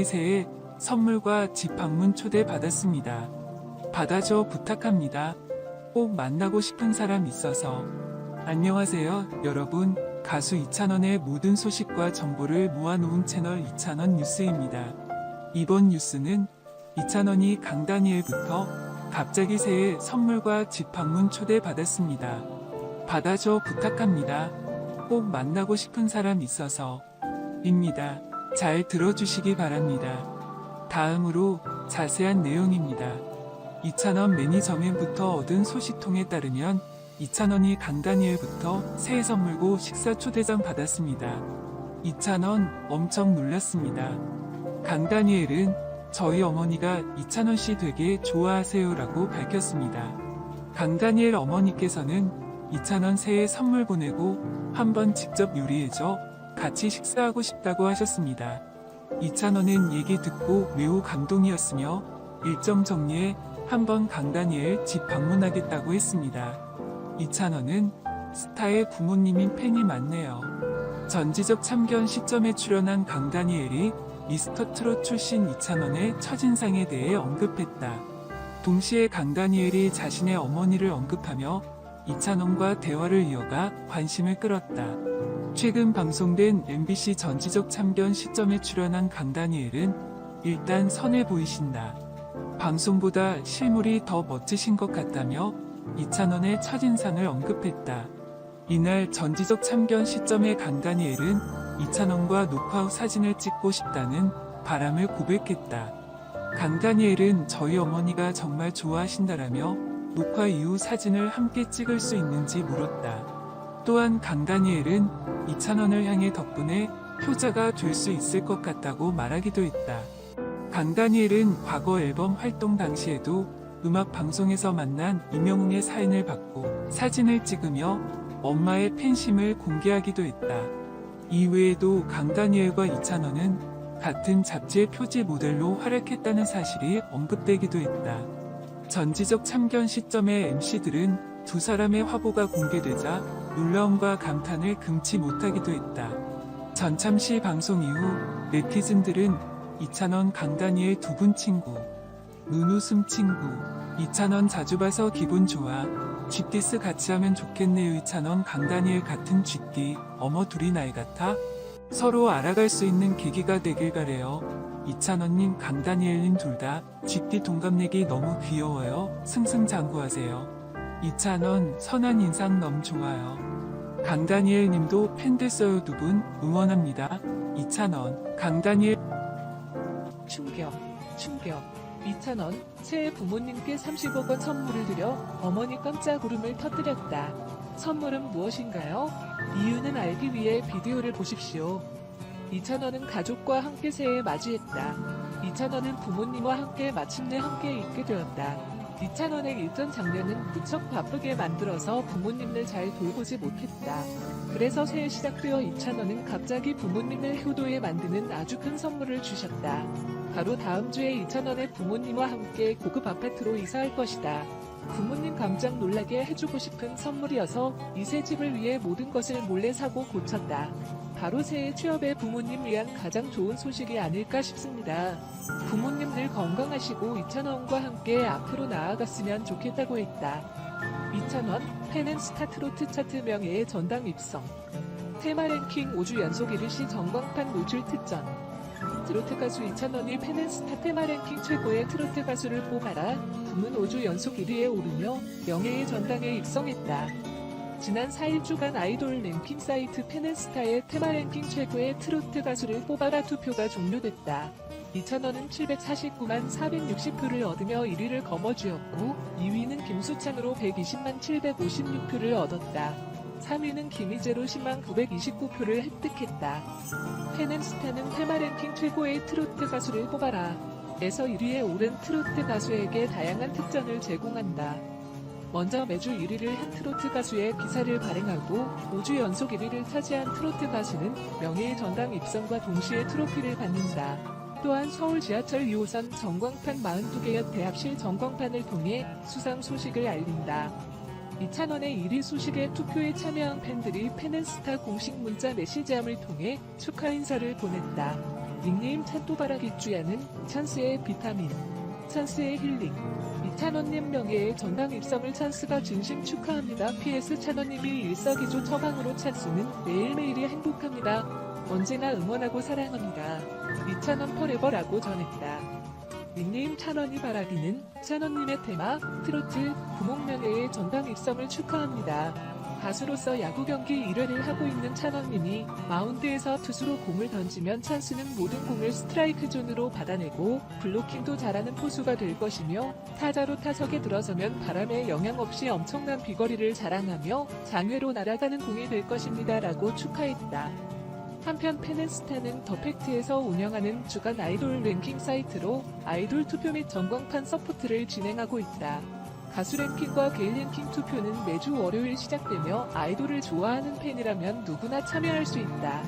새해 선물과 집 방문 초대 받았습니다. 받아줘 부탁합니다. 꼭 만나고 싶은 사람 있어서. 안녕하세요, 여러분. 가수 이찬원의 모든 소식과 정보를 모아놓은 채널 이찬원 뉴스입니다. 이번 뉴스는 이찬원이 강다니엘부터 갑자기 새해 선물과 집 방문 초대 받았습니다. 받아줘 부탁합니다. 꼭 만나고 싶은 사람 있어서. 입니다. 잘 들어주시기 바랍니다. 다음으로 자세한 내용입니다. 이찬원 매니저맨부터 얻은 소식통에 따르면 이찬원이 강다니엘부터 새해 선물고 식사 초대장 받았습니다. 이찬원 엄청 놀랐습니다. 강다니엘은 저희 어머니가 이찬원 씨 되게 좋아하세요라고 밝혔습니다. 강다니엘 어머니께서는 이찬원 새해 선물 보내고 한번 직접 요리해줘 같이 식사하고 싶다고 하셨습니다. 이찬원은 얘기 듣고 매우 감동이었으며 일정 정리에 한번 강다니엘 집 방문하겠다고 했습니다. 이찬원은 스타의 부모님인 팬이 많네요. 전지적 참견 시점에 출연한 강다니엘이 미스터 트롯 출신 이찬원의 첫인상에 대해 언급했다. 동시에 강다니엘이 자신의 어머니를 언급하며 이찬원과 대화를 이어가 관심을 끌었다. 최근 방송된 MBC 전지적 참견 시점에 출연한 강다니엘은 일단 선해 보이신다. 방송보다 실물이 더 멋지신 것 같다며 이찬원의 첫인상을 언급했다. 이날 전지적 참견 시점에 강다니엘은 이찬원과 후 사진을 찍고 싶다는 바람을 고백했다. 강다니엘은 저희 어머니가 정말 좋아하신다라며 녹화 이후 사진을 함께 찍을 수 있는지 물었다. 또한 강다니엘은 이찬원을 향해 덕분에 효자가 될 수 있을 것 같다고 말하기도 했다. 강다니엘은 과거 앨범 활동 당시에도 음악 방송에서 만난 이명웅의 사인을 받고 사진을 찍으며 엄마의 팬심을 공개하기도 했다. 이외에도 강다니엘과 이찬원은 같은 잡지의 표지 모델로 활약했다는 사실이 언급되기도 했다. 전지적 참견 시점의 MC들은 두 사람의 화보가 공개되자 놀라움과 감탄을 금치 못하기도 했다. 전참시 방송 이후 네티즌들은 이찬원 강다니엘 두 분 친구, 눈웃음 친구, 이찬원 자주 봐서 기분 좋아, 쥐띠스 같이 하면 좋겠네요 이찬원 강다니엘 같은 쥐띠, 어머 둘이 나이 같아? 서로 알아갈 수 있는 계기가 되길 바래요. 이찬원님 강다니엘님 둘 다 쥐띠 동갑내기 너무 귀여워요. 승승장구하세요. 이찬원 선한 인상 너무 좋아요. 강다니엘 님도 팬 됐어요 두 분 응원합니다. 이찬원, 강다니엘 충격, 충격. 이찬원, 새해 부모님께 30억 원 선물을 드려 어머니 깜짝 울음을 터뜨렸다. 선물은 무엇인가요? 이유는 알기 위해 비디오를 보십시오. 이찬원은 가족과 함께 새해 맞이했다. 이찬원은 부모님과 함께 마침내 함께 있게 되었다. 이찬원의 일전 작년은 무척 바쁘게 만들어서 부모님을 잘 돌보지 못했다. 그래서 새해 시작되어 이찬원은 갑자기 부모님을 효도에 만드는 아주 큰 선물을 주셨다. 바로 다음 주에 이찬원의 부모님과 함께 고급 아파트로 이사할 것이다. 부모님 깜짝 놀라게 해주고 싶은 선물이어서 이 새 집을 위해 모든 것을 몰래 사고 고쳤다. 바로 새해 취업에 부모님 위한 가장 좋은 소식이 아닐까 싶습니다. 부모님 늘 건강하시고 이찬원과 함께 앞으로 나아갔으면 좋겠다고 했다. 이찬원, 팬앤 스타 트로트 차트 명예의 전당 입성. 테마 랭킹 5주 연속 1위시 전광판 노출 특전. 트로트 가수 이찬원이 팬앤스타 테마 랭킹 최고의 트로트 가수를 뽑아라. 부문 5주 연속 1위에 오르며 명예의 전당에 입성했다. 지난 4일주간 아이돌 랭킹 사이트 팬앤스타의 테마 랭킹 최고의 트로트 가수를 뽑아라 투표가 종료됐다. 이찬원은 749만 460표를 얻으며 1위를 거머쥐었고 2위는 김수창으로 120만 756표를 얻었다. 3위는 김희재로 10만 929표를 획득했다. 팬앤스타는 테마 랭킹 최고의 트로트 가수를 뽑아라. 에서 1위에 오른 트로트 가수에게 다양한 특전을 제공한다. 먼저 매주 1위를 한 트로트 가수의 기사를 발행하고 5주 연속 1위를 차지한 트로트 가수는 명예의 전당 입성과 동시에 트로피를 받는다. 또한 서울 지하철 2호선 전광판 42개역 대합실 전광판을 통해 수상 소식을 알린다. 이찬원의 1위 소식에 투표에 참여한 팬들이 팬앤스타 공식 문자 메시지함을 통해 축하 인사를 보냈다. 닉네임 찬또바라기 쥐야는 찬스의 비타민, 찬스의 힐링. 이찬원님 명예의 전당 입성을 찬스가 진심 축하합니다. PS 찬원님이 일석이조 처방으로 찬스는 매일매일이 행복합니다. 언제나 응원하고 사랑합니다. 이찬원 퍼레버라고 전했다. 닉네임 찬원이 바라기는 찬원님의 테마 트로트 구목명예의 전당 입성을 축하합니다. 가수로서 야구 경기 1회를 하고 있는 찬원님이 마운드에서 투수로 공을 던지면 찬스는 모든 공을 스트라이크 존으로 받아내고 블로킹도 잘하는 포수가 될 것이며 타자로 타석에 들어서면 바람에 영향 없이 엄청난 비거리를 자랑하며 장외로 날아가는 공이 될 것입니다. 라고 축하했다. 한편 페넨스타는 더 팩트에서 운영하는 주간 아이돌 랭킹 사이트로 아이돌 투표 및 전광판 서포트를 진행하고 있다. 가수 랭킹과 개인 랭킹 투표는 매주 월요일 시작되며 아이돌을 좋아하는 팬이라면 누구나 참여할 수 있다.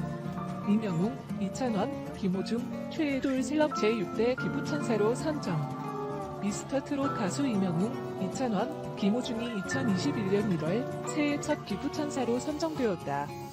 이명웅, 이찬원, 김호중, 최애돌 셀럽 제6대 기부천사로 선정. 미스터 트롯 가수 이명웅, 이찬원, 김호중이 2021년 1월 새해 첫 기부천사로 선정되었다.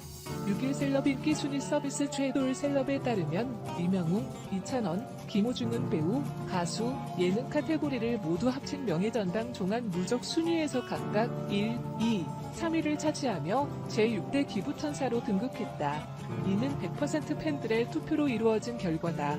6일 셀럽 인기 순위 서비스 최돌 셀럽에 따르면 이명웅, 이찬원, 김호중은 배우, 가수, 예능 카테고리를 모두 합친 명예전당 종합 누적 순위에서 각각 1, 2, 3위를 차지하며 제6대 기부천사로 등극했다. 이는 100% 팬들의 투표로 이루어진 결과다.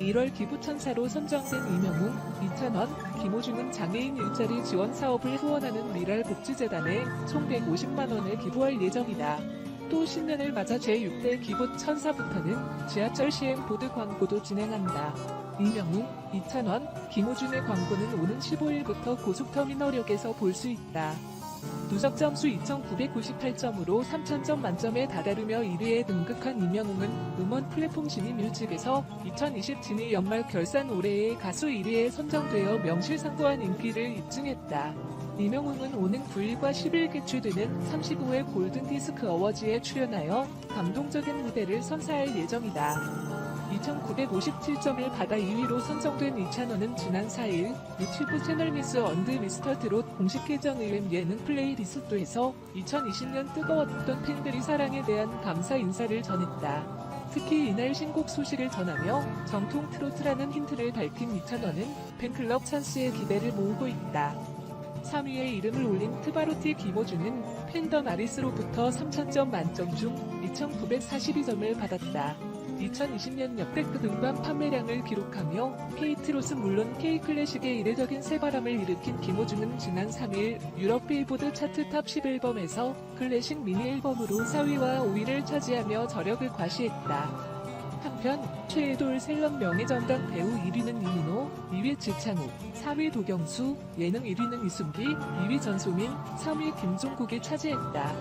1월 기부천사로 선정된 이명웅, 이찬원, 김호중은 장애인 일자리 지원 사업을 후원하는 미랄 복지재단에 총 150만원을 기부할 예정이다. 또 신년을 맞아 제6대 기부 천사부터는 지하철 시행 보드 광고도 진행한다. 이명웅, 이찬원, 김호준의 광고는 오는 15일부터 고속터미널역에서 볼 수 있다. 누적 점수 2,998점으로 3,000점 만점에 다다르며 1위에 등극한 이명웅은 음원 플랫폼 진입 뮤직에서 2020 진위 연말 결산 올해의 가수 1위에 선정되어 명실상부한 인기를 입증했다. 이명웅은 오는 9일과 10일 개최되는 35회 골든디스크 어워즈에 출연하여 감동적인 무대를 선사할 예정이다. 2,957점을 받아 2위로 선정된 이찬원은 지난 4일 유튜브 채널 미스 언드 미스터 트롯 공식 계정 의뢰 예능 플레이리스트에서 2020년 뜨거웠던 팬들이 사랑에 대한 감사 인사를 전했다. 특히 이날 신곡 소식을 전하며 정통 트로트라는 힌트를 밝힌 이찬원은 팬클럽 찬스의 기대를 모으고 있다. 3위에 이름을 올린 트바로티 김호준은 팬덤 아리스로부터 3,000점 만점 중 2,942점을 받았다. 2020년 역대급 음반 판매량을 기록하며 K트롯은 물론 K클래식의 이례적인 새바람을 일으킨 김호준은 지난 3일 유럽 빌보드 차트 탑 10앨범에서 클래식 미니 앨범으로 4위와 5위를 차지하며 저력을 과시했다. 한편 최애돌 셀럽 명예전당 배우 1위는 이민호, 2위 지창욱, 3위 도경수, 예능 1위는 이순기, 2위 전소민, 3위 김종국이 차지했다.